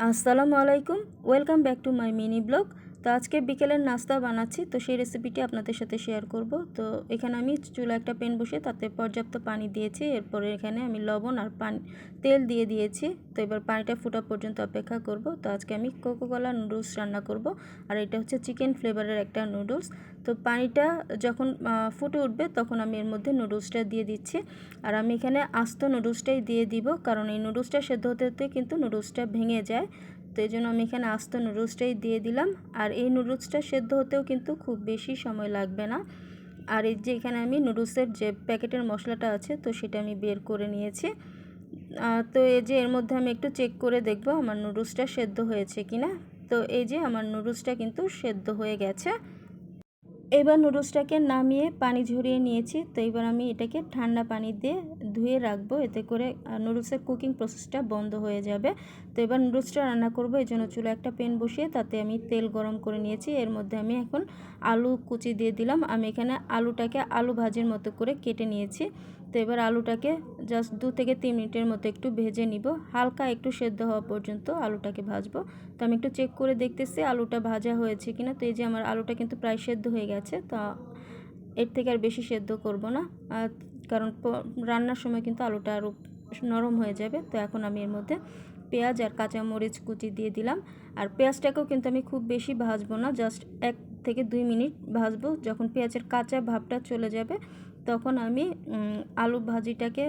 আসসালামু আলাইকুম welcome back to my mini blog তো আজকে বিকেলের নাস্তা বানাচ্ছি, তো সেই রেসিপিটি আপনাদের সাথে শেয়ার করব। তো এখানে আমি চুলা একটা প্যান বসে তাতে পর্যাপ্ত পানি দিয়েছি, এরপরে এখানে আমি লবণ আর পানি, তেল দিয়ে দিয়েছি। তো এবার পানিটা ফোটা পর্যন্ত অপেক্ষা করব। তো আজকে আমি কোকোকলা নুডলস রান্না করব, আর এটা হচ্ছে চিকেন ফ্লেভারের একটা নুডলস তো পানিটা যখন ফুটে উঠবে তখন আমি এর মধ্যে নুডলসটা দিয়ে দিচ্ছি। আর আমি এখানে আস্ত নুডলসটাই দিয়ে দিব, কারণ এই নুডলসটা সেদ্ধ হতে হতে কিন্তু নুডলসটা ভেঙে যায়। তো এই জন্য আমি এখানে আস্ত নুডলসটাই দিয়ে দিলাম। আর এই নুডলসটা সেদ্ধ হতেও কিন্তু খুব বেশি সময় লাগবে না। আর এই যে এখানে আমি নুডলসের যে প্যাকেটের মশলাটা আছে, তো সেটা আমি বের করে নিয়েছি। তো এই যে এর মধ্যে আমি একটু চেক করে দেখব আমার নুডলসটা সেদ্ধ হয়েছে কি না তো এই যে আমার নুডলসটা কিন্তু সেদ্ধ হয়ে গেছে। এবার নুডলসটাকে নামিয়ে পানি ঝরিয়ে নিয়েছি। তো এবার আমি এটাকে ঠান্ডা পানি দিয়ে ধুয়ে রাখব। এতে করে নুডলসের কুকিং প্রসেসটা বন্ধ হয়ে যাবে। তো এবার নুডলসটা রান্না করব। এই জন্য চুলো একটা প্যান বসিয়ে তাতে আমি তেল গরম করে নিয়েছি। এর মধ্যে আমি এখন আলু কুচি দিয়ে দিলাম। আমি এখানে আলুটাকে আলু ভাজির মতো করে কেটে নিয়েছি। তো এবার আলুটাকে জাস্ট দু থেকে তিন মিনিটের মতো একটু ভেজে নিব। হালকা একটু সেদ্ধ হওয়া পর্যন্ত আলুটাকে ভাজবো। তো আমি একটু চেক করে দেখতেছি আলুটা ভাজা হয়েছে কিনা। তো এই যে আমার আলুটা কিন্তু প্রায় সেদ্ধ হয়ে গেছে। তো এর থেকে আর বেশি সেদ্ধ করব না। কারণ রান্নার সময় কিন্তু আলুটা আরও নরম হয়ে যাবে, তো এখন আমি এর মধ্যে পেঁয়াজ আর কাঁচা মরিচ কুচি দিয়ে দিলাম। আর পেঁয়াজটাকেও কিন্তু আমি খুব বেশি ভাজবো না, জাস্ট এক থেকে দুই মিনিট ভাজবো। যখন পেঁয়াজের কাঁচা ভাবটা চলে যাবে, তখন আমি আলু ভাজিটাকে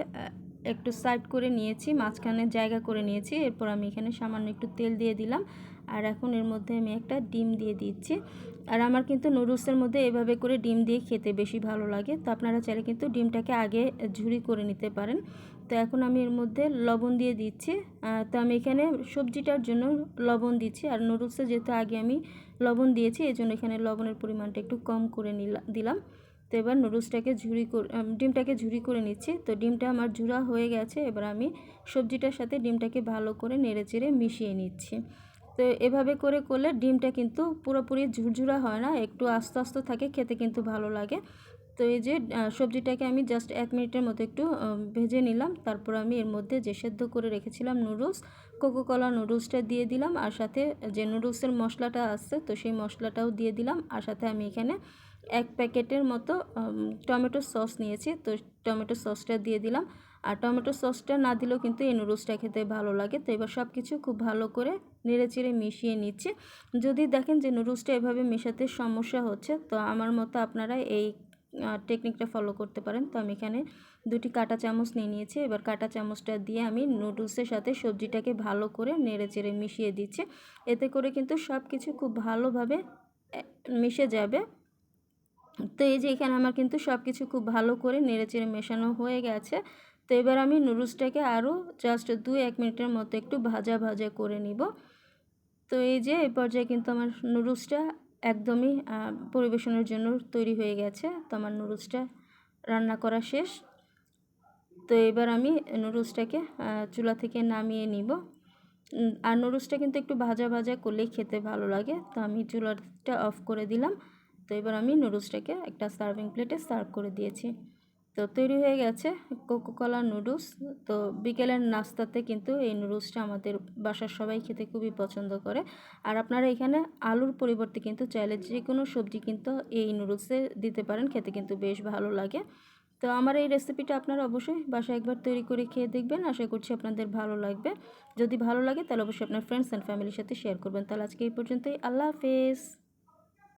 একটু সাইড করে নিয়েছি, মাঝখানে জায়গা করে নিয়েছি। এরপর আমি এখানে সামান্য একটু তেল দিয়ে দিলাম। আর এখন এর মধ্যে আমি একটা ডিম দিয়ে দিচ্ছি। আর আমার কিন্তু নুডলসের মধ্যে এভাবে করে ডিম দিয়ে খেতে বেশি ভালো লাগে। তো আপনারা চাইলে কিন্তু ডিমটাকে আগে ঝুরি করে নিতে পারেন। তো এখন আমি এর মধ্যে লবণ দিয়ে দিচ্ছি। তো আমি এখানে সবজিটার জন্য লবণ দিচ্ছি। আর নুডলসে যেহেতু আগে আমি লবণ দিয়েছি এই জন্য এখানে লবণের পরিমাণটা একটু কম করে নিলাম দিলাম। তো এবার নুডলসটাকে ঝুরি করে ডিমটাকে ঝুরি করে নিচ্ছি। তো ডিমটা আমার ঝুরা হয়ে গেছে। এবার আমি সবজিটার সাথে ডিমটাকে ভালো করে নেড়ে চেড়ে মিশিয়ে নিচ্ছি। তো এভাবে করে করলে ডিমটা কিন্তু পুরোপুরি ঝুরঝুরা হয় না। একটু আস্তে আস্তে থাকে, খেতে কিন্তু ভালো লাগে। তো এই যে সবজিটাকে আমি জাস্ট এক মিনিটের মতো একটু ভেজে নিলাম। তারপর আমি এর মধ্যে যে সেদ্ধ করে রেখেছিলাম নুডলস কোকোকলা নুডলসটা দিয়ে দিলাম। আর সাথে যে নুডলসের মশলাটা আসছে তো সেই মশলাটাও দিয়ে দিলাম। আর সাথে আমি এখানে এক প্যাকেটের মতো টমেটো সস নিয়েছি। তো টমেটো সসটা দিয়ে দিলাম। আর টমেটো সসটা না দিলেও কিন্তু এই নুডলসটা খেতে ভালো লাগে। তো এবার সব কিছু খুব ভালো করে নেড়ে চেড়ে মিশিয়ে নিচ্ছে। যদি দেখেন যে নুডলসটা এভাবে মেশাতে সমস্যা হচ্ছে, তো আমার মতো আপনারা এই টেকনিকটা ফলো করতে পারেন। তো আমি এখানে দুটি কাটা চামচ নিয়ে নিয়েছি। এবার কাটা চামচটা দিয়ে আমি নুডলসের সাথে সবজিটাকে ভালো করে নেড়ে চেড়ে মিশিয়ে দিচ্ছি। এতে করে কিন্তু সব কিছু খুব ভালোভাবে মিশে যাবে। তো এই যে এখানে আমার কিন্তু সব কিছু খুব ভালো করে নেড়ে চেড়ে মেশানো হয়ে গেছে। তো এবার আমি নুডলসটাকে আরও জাস্ট দু এক মিনিটের মতো একটু ভাজা ভাজা করে নিব। তো এই যে এই পর্যায়ে কিন্তু আমার নুডলসটা একদমই পরিবেশনের জন্য তৈরি হয়ে গেছে। তো আমার নুডলসটা রান্না করা শেষ। তো এবার আমি নুডলসটাকে চুলা থেকে নামিয়ে নিব। আর নুডলসটা কিন্তু একটু ভাজা ভাজা করলেই খেতে ভালো লাগে। তো আমি চুলাটা অফ করে দিলাম। তো এবার আমি নুডলসটাকে একটা সার্ভিং প্লেটে সার্ভ করে দিয়েছি। তো তৈরি হয়ে গেছে কোকোকলা নুডলস তো বিকেলের নাস্তাতে কিন্তু এই নুডলসটা আমাদের বাসার সবাই খেতে খুবই পছন্দ করে। আর আপনারা এখানে আলুর পরিবর্তে কিন্তু চাইলে যে কোনো সবজি কিন্তু এই নুডলসে দিতে পারেন, খেতে কিন্তু বেশ ভালো লাগে। তো আমার এই রেসিপিটা আপনারা অবশ্যই বাসায় একবার তৈরি করে খেয়ে দেখবেন। আশা করছি আপনাদের ভালো লাগবে। যদি ভালো লাগে তাহলে অবশ্যই আপনার ফ্রেন্ডস অ্যান্ড ফ্যামিলির সাথে শেয়ার করবেন। তাহলে আজকে এই পর্যন্তই। আল্লাহ হাফেজ।